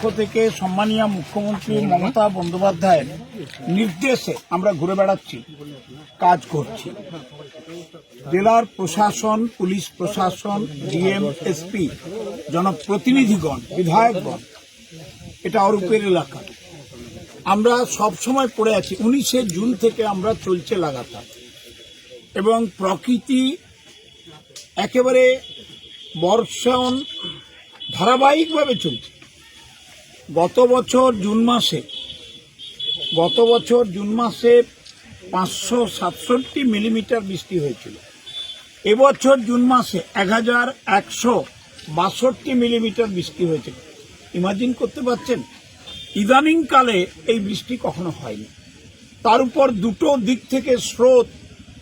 পক্ষ থেকে সম্মানীয় মুখ্যমন্ত্রী মমতা বন্দ্যোপাধ্যায়ের নির্দেশে আমরা ঘুরে বেড়াচ্ছি, কাজ করছি। জেলার প্রশাসন, পুলিশ প্রশাসন, ডিএম, এসপি, জনপ্রতিনিধিগণ, বিধায়কগণ, এটা অরূপের এলাকা। আমরা সব সময় পড়ে আছি, উনিশে জুন থেকে আমরা চলছে লাগাতার। এবং প্রকৃতি একেবারে বর্ষণ ধারাবাহিকভাবে চলছে। গত বছর জুন মাসে গত বছর জুন মাসে পাঁচশো সাতষট্টি মিলিমিটার বৃষ্টি হয়েছিল। এবছর জুন মাসে এক হাজার একশো বাষট্টি মিলিমিটার বৃষ্টি হয়েছিল ইমাজিন করতে পারছেন? ইদানিংকালে এই বৃষ্টি কখনো হয়নি। তার উপর দুটো দিক থেকে স্রোত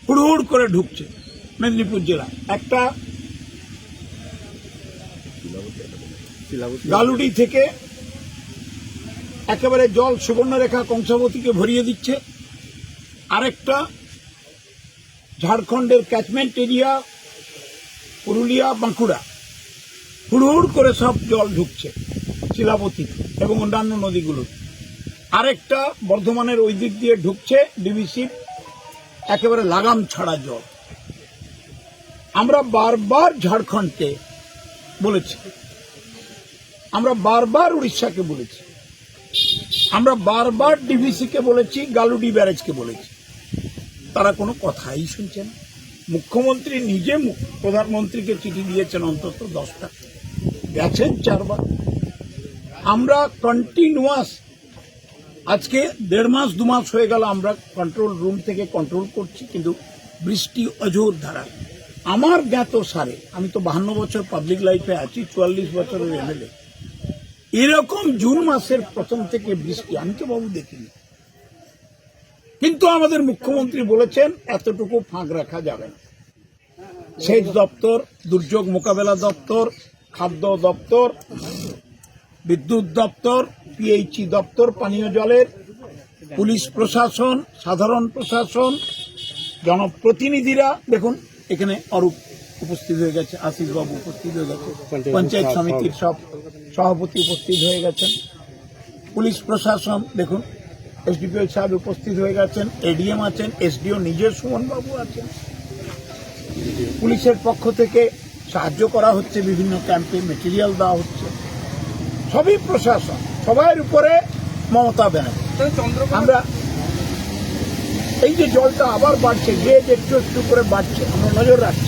হুড়হুড় করে ঢুকছে মেদিনীপুর জেলা। একটা গালুডি থেকে একেবারে জল সুবর্ণরেখা কংসাবতীকে ভরিয়ে দিচ্ছে। আরেকটা ঝাড়খণ্ডের ক্যাচমেন্ট এরিয়া, পুরুলিয়া, বাঁকুড়া। হুড়হুড় করে সব জল ঢুকছে শিলাবতী এবং অন্যান্য নদীগুলো। আরেকটা বর্ধমানের ওই দিক দিয়ে ঢুকছে ডিবিসির একেবারে লাগাম ছাড়া জল। আমরা বারবার ঝাড়খণ্ডকে বলেছি। আমরা বারবার উড়িষ্যাকে বলেছি। আমরা বারবার ডিভিসিকে বলেছি, গালুডি ব্যারেজকে বলেছি। তারা কোনো কথাই শুনছে না। মুখ্যমন্ত্রী নিজে প্রধানমন্ত্রীকে চিঠি দিয়েছেন অন্তত দশটা। গেছেন চারবার। আমরা কন্টিনিউয়াস আজকে দেড় মাস, দু মাস হয়ে গেল আমরা কন্ট্রোল রুম থেকে কন্ট্রোল করছি, কিন্তু বৃষ্টি অজোর ধারায়। আমার জ্ঞাত সারে, আমি তো বাহান্ন বছর পাবলিক লাইফে আছি, চুয়াল্লিশ বছরের এমএলএ এরকম জুন মাসের প্রথম থেকে বৃষ্টি, আমি তো বাবু দেখিনি। কিন্তু আমাদের মুখ্যমন্ত্রী বলেছেন, এতটুকু ফাঁক রাখা যাবে না। সেচ দপ্তর, দুর্যোগ মোকাবেলা দপ্তর, খাদ্য দপ্তর, বিদ্যুৎ দপ্তর, পিএইচই দপ্তর, পানীয় জলের, পুলিশ প্রশাসন, সাধারণ প্রশাসন, জনপ্রতিনিধিরা, দেখুন, এখানে অরূপ। উপস্থিত হয়ে গেছে আশিস বাবু উপস্থিত হয়ে গেছে পঞ্চায়েত সমিতির সব। সভাপতি উপস্থিত হয়ে গেছেন। পুলিশ প্রশাসন দেখুন এসডিপিও সাহেব উপস্থিত হয়ে গেছেন এডিএম আছেন এসডিও নিজের সুমন বাবু আছেন। পুলিশের পক্ষ থেকে সাহায্য করা হচ্ছে বিভিন্ন ক্যাম্পে মেটেরিয়াল দেওয়া হচ্ছে। সবই প্রশাসন সবার উপরে মমতা ব্যানার্জি। আমরা এই যে জলটা আবার বাড়ছে যে একটু একটু করে বাড়ছে আমরা নজর রাখছি।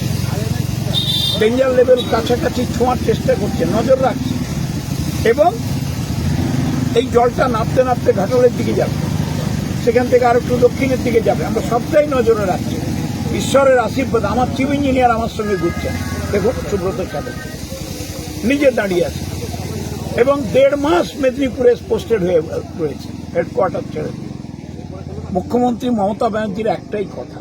ডেঞ্জার লেভেল কাছাকাছি ছোঁয়ার চেষ্টা করছে, নজর রাখছে। এবং এই জলটা নামতে নামতে ঘাটালের দিকে যাবে। সেখান থেকে আর একটু দক্ষিণের দিকে যাবে। আমরা সবটাই নজরে রাখছি। ঈশ্বরের আশীর্বাদ, আমার চিফ ইঞ্জিনিয়ার আমার সঙ্গে ঘুরছেন। দেখুন, সুব্রত চ্যাটার্জি নিজে দাঁড়িয়ে আছে। এবং দেড় মাস মেদিনীপুরে পোস্টেড হয়ে রয়েছে হেডকোয়ার্টার ছেড়ে মুখ্যমন্ত্রী মমতা ব্যানার্জির একটাই কথা।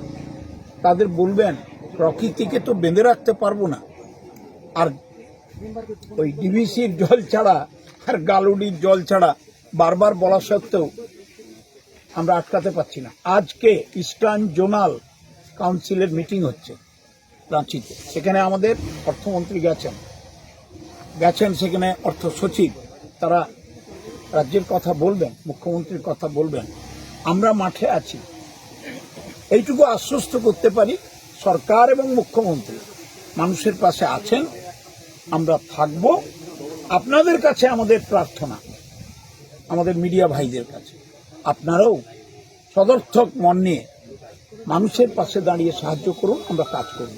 তাদের বলবেন, প্রকৃতিকে তো বেঁধে রাখতে পারব না। আর ওই ডিভিসির জল ছাড়া আর গালুডির জল ছাড়া বারবার বলা সত্ত্বেও আমরা আটকাতে পারছি না। আজকে ইস্টার্ন জোনাল কাউন্সিলের মিটিং হচ্ছে রাঁচিতে। সেখানে আমাদের অর্থমন্ত্রী গেছেন। গেছেন সেখানে অর্থ সচিব। তারা রাজ্যের কথা বলবেন, মুখ্যমন্ত্রীর কথা বলবেন। আমরা মাঠে আছি। এইটুকু আশ্বস্ত করতে পারি সরকার এবং মুখ্যমন্ত্রী। মানুষের পাশে আছেন আমরা থাকব আপনাদের কাছে আমাদের প্রার্থনা, আমাদের মিডিয়া ভাইদের কাছে। আপনারাও সদর্থক মন নিয়ে মানুষের পাশে দাঁড়িয়ে সাহায্য করুন, আমরা কাজ করব।